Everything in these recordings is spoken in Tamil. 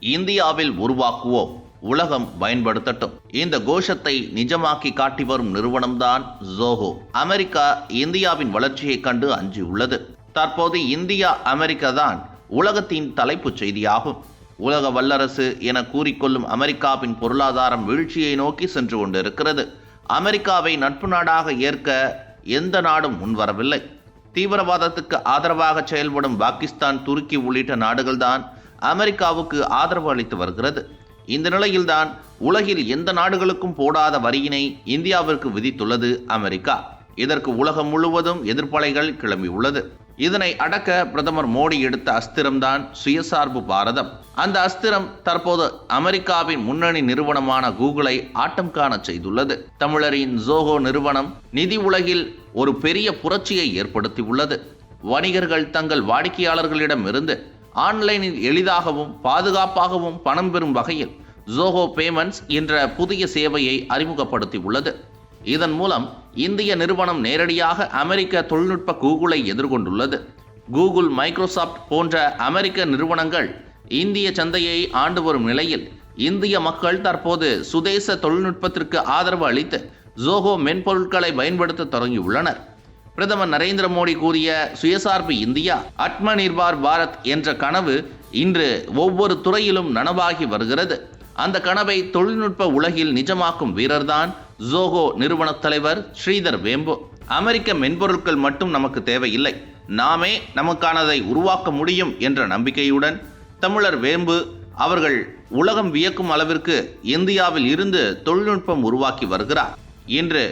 இந்தியாவில் உருவாக்குவோம். உலகம் பயன்படுத்தட்டும். இந்த கோஷத்தை நிஜமாக்கி காட்டி வரும் நிறுவனம்தான் ஜோஹோ அமெரிக்கா இந்தியாவின் வளர்ச்சியைக் கண்டு அஞ்சியுள்ளது தற்போது இந்தியா அமெரிக்கா தான் உலகத்தின் தலைப்புச் செய்தியாகும். உலக வல்லரசு என கூறிக்கொள்ளும் அமெரிக்காவின் பொருளாதாரம் வீழ்ச்சியை நோக்கி சென்று கொண்டிருக்கிறது. அமெரிக்காவை நட்பு நாடாக ஏற்க எந்த நாடும் முன்வரவில்லை. தீவிரவாதத்துக்கு ஆதரவாக செயல்படும் பாகிஸ்தான் துருக்கி உள்ளிட்ட நாடுகள்தான் அமெரிக்காவுக்கு ஆதரவு அளித்து வருகிறது. இந்த நிலையில்தான் உலகில் எந்த நாடுகளுக்கும் போடாத வரியினை இந்தியாவிற்கு விதித்துள்ளது அமெரிக்கா. இதற்கு உலகம் முழுவதும் எதிர்ப்பலைகள் கிளம்பியுள்ளது. இதனை அடக்க பிரதமர் மோடி எடுத்த அஸ்திரம்தான் சுயசார்பு பாரதம். அந்த அஸ்திரம் தற்போது அமெரிக்காவின் முன்னணி நிறுவனமான கூகுளை ஆட்டம் காண செய்துள்ளது. தமிழரின் ஜோஹோ நிறுவனம் நிதி உலகில் ஒரு பெரிய புரட்சியை ஏற்படுத்தியுள்ளது. வணிகர்கள் தங்கள் வாடிக்கையாளர்களிடமிருந்து ஆன்லைனில் எளிதாகவும் பாதுகாப்பாகவும் பணம் பெறும் வகையில் ஜோஹோ பேமெண்ட்ஸ் என்ற புதிய சேவையை அறிமுகப்படுத்தி உள்ளது. இதன் மூலம் இந்திய நிறுவனம் நேரடியாக அமெரிக்க தொழில்நுட்ப கூகுளை எதிர்கொண்டுள்ளது. கூகுள் மைக்ரோசாஃப்ட் போன்ற அமெரிக்க நிறுவனங்கள் இந்திய சந்தையை ஆண்டு வரும் நிலையில் இந்திய மக்கள் தற்போது சுதேச தொழில்நுட்பத்திற்கு ஆதரவு அளித்து ஜோஹோ மென்பொருட்களை பயன்படுத்த தொடங்கியுள்ளனர். பிரதமர் நரேந்திர மோடி கூறிய சுயசார்பு இந்தியா ஆத்ம நிர்பார் பாரத் என்ற கனவு இன்று ஒவ்வொரு துறையிலும் நனவாகி வருகிறது. அந்த கனவை தொழில்நுட்ப உலகில் நிஜமாக்கும் வீரர்தான் ஜோகோ நிறுவன தலைவர் ஸ்ரீதர் வேம்பு. அமெரிக்க மென்பொருட்கள் மட்டும் நமக்கு தேவையில்லை. நாமே நமக்கானதை உருவாக்க முடியும் என்ற நம்பிக்கையுடன் தமிழர் வேம்பு அவர்கள் உலகம் வியக்கும் அளவிற்கு இந்தியாவில் இருந்து தொழில்நுட்பம் உருவாக்கி வருகிறார். இன்று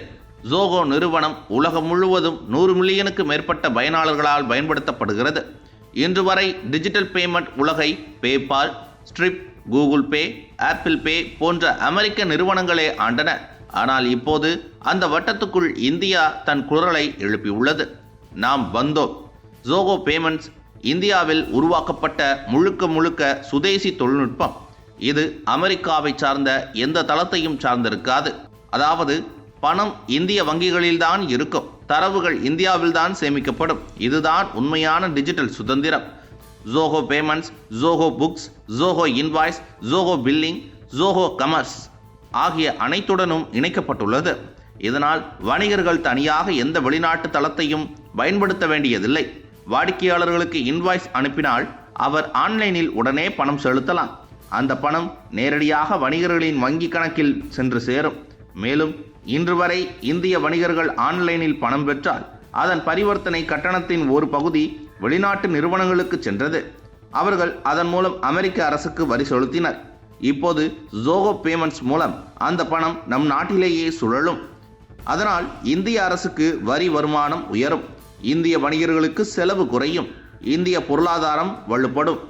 ஜோகோ நிறுவனம் உலகம் முழுவதும் நூறு மில்லியனுக்கு மேற்பட்ட பயனாளர்களால் பயன்படுத்தப்படுகிறது. இன்று வரை டிஜிட்டல் பேமெண்ட் உலகை PayPal Stripe Google Pay Apple Pay போன்ற அமெரிக்க நிறுவனங்களே ஆண்டன. ஆனால் இப்போது அந்த வட்டத்துக்குள் இந்தியா தன் குரலை எழுப்பியுள்ளது. நாம் வந்தோம். ஜோகோ பேமெண்ட்ஸ் இந்தியாவில் உருவாக்கப்பட்ட முழுக்க முழுக்க சுதேசி தொழில்நுட்பம். இது அமெரிக்காவை சார்ந்த எந்த தளத்தையும் சார்ந்திருக்காது. அதாவது பணம் இந்திய வங்கிகளில்தான் இருக்கும். தரவுகள் இந்தியாவில்தான் சேமிக்கப்படும். இதுதான் உண்மையான டிஜிட்டல் சுதந்திரம். Zoho payments Zoho books Zoho invoice Zoho billing Zoho commerce ஆகிய அனைத்துடனும் இணைக்கப்பட்டுள்ளது. இதனால் வணிகர்கள் தனியாக எந்த வெளிநாட்டு தளத்தையும் பயன்படுத்த வேண்டியதில்லை. வாடிக்கையாளர்களுக்கு இன்வாய்ஸ் அனுப்பினால் அவர் ஆன்லைனில் உடனே பணம் செலுத்தலாம். அந்த பணம் நேரடியாக வணிகர்களின் வங்கி கணக்கில் சென்று சேரும். மேலும் இன்று வரை இந்திய வணிகர்கள் ஆன்லைனில் பணம் பெற்றால் அதன் பரிவர்த்தனை கட்டணத்தின் ஒரு பகுதி வெளிநாட்டு நிறுவனங்களுக்கு சென்றது. அவர்கள் அதன் மூலம் அமெரிக்க அரசுக்கு வரி செலுத்தினர். இப்போது ஜோகோ பேமெண்ட்ஸ் மூலம் அந்த பணம் நம் நாட்டிலேயே சுழலும். அதனால் இந்திய அரசுக்கு வரி வருமானம் உயரும். இந்திய வணிகர்களுக்கு செலவு குறையும். இந்திய பொருளாதாரம் வலுப்படும்.